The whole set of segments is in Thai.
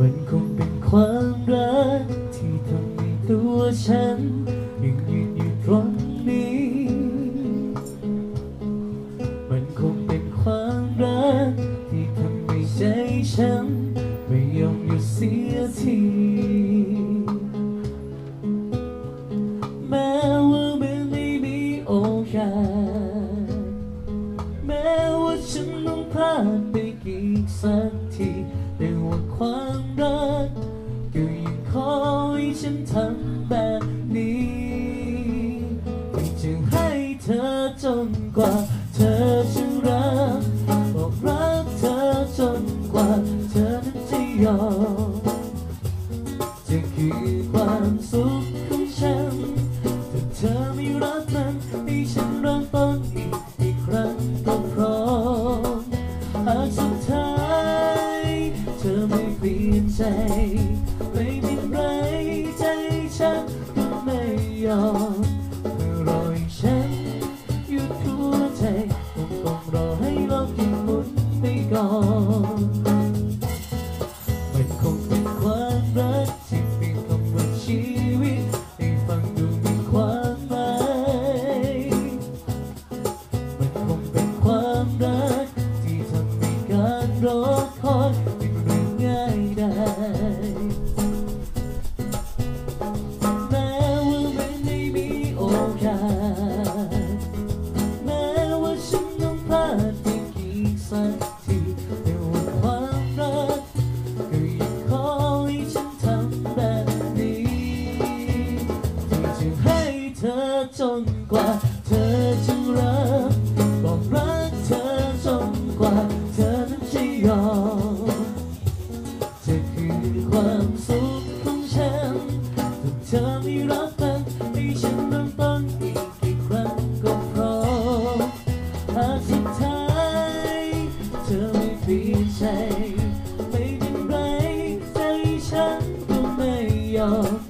มันคงเป็น ความรักที่ทำให้ตัวฉันยังยืนอยู่ตรงนี้ มันคงเป็นความรักที่ทำให้ใจฉันไม่ยอมหยุดเสียทีแม้ว่ามันไม่มีโอกาสแม้ว่าฉันต้องพลาดไปกี่สักทีแต่ว่าความ ขอให้ฉันทำแบบนี้ที่จะให้เธอจนกว่า เธอจะรักบอกรักเธอจนกว่า เธอนั้นจะยอมจะคือความสุขของฉันถ้าเธอไม่รักมันให้ฉันเริ่มต้นอีกอีกครั้งก็พร้อมหากสุดท้ายเธอไม่เปลี่ยนใจไม่ ยอมเพื่อรอให้ฉันหยุดหัวใจคงต้องรอให้โลกหยุดหมุนไปก่อนมันคงเป็นความรักที่เปลี่ยนคำว่าชีวิตให้ฟังดูมีความหมายมันคงเป็นความรักที่ทำให้การรอคอย จนกว่าเธอจะรักบอกรักเธอจนกว่าเธอนั้นจะยอมจะคือความสุขของฉันถ้าเธอไม่รักมันให้ฉันเริ่มต้นอีกกี่ครั้งก็พร้อมหากสุดท้ายเธอไม่เปลี่ยนใจไม่เป็นไรใจฉันก็ไม่ยอม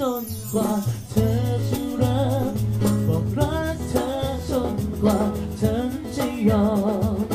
จนกว่าเธอจะรักบอกรักเธอจนกว่าเธอนั้นจะยอม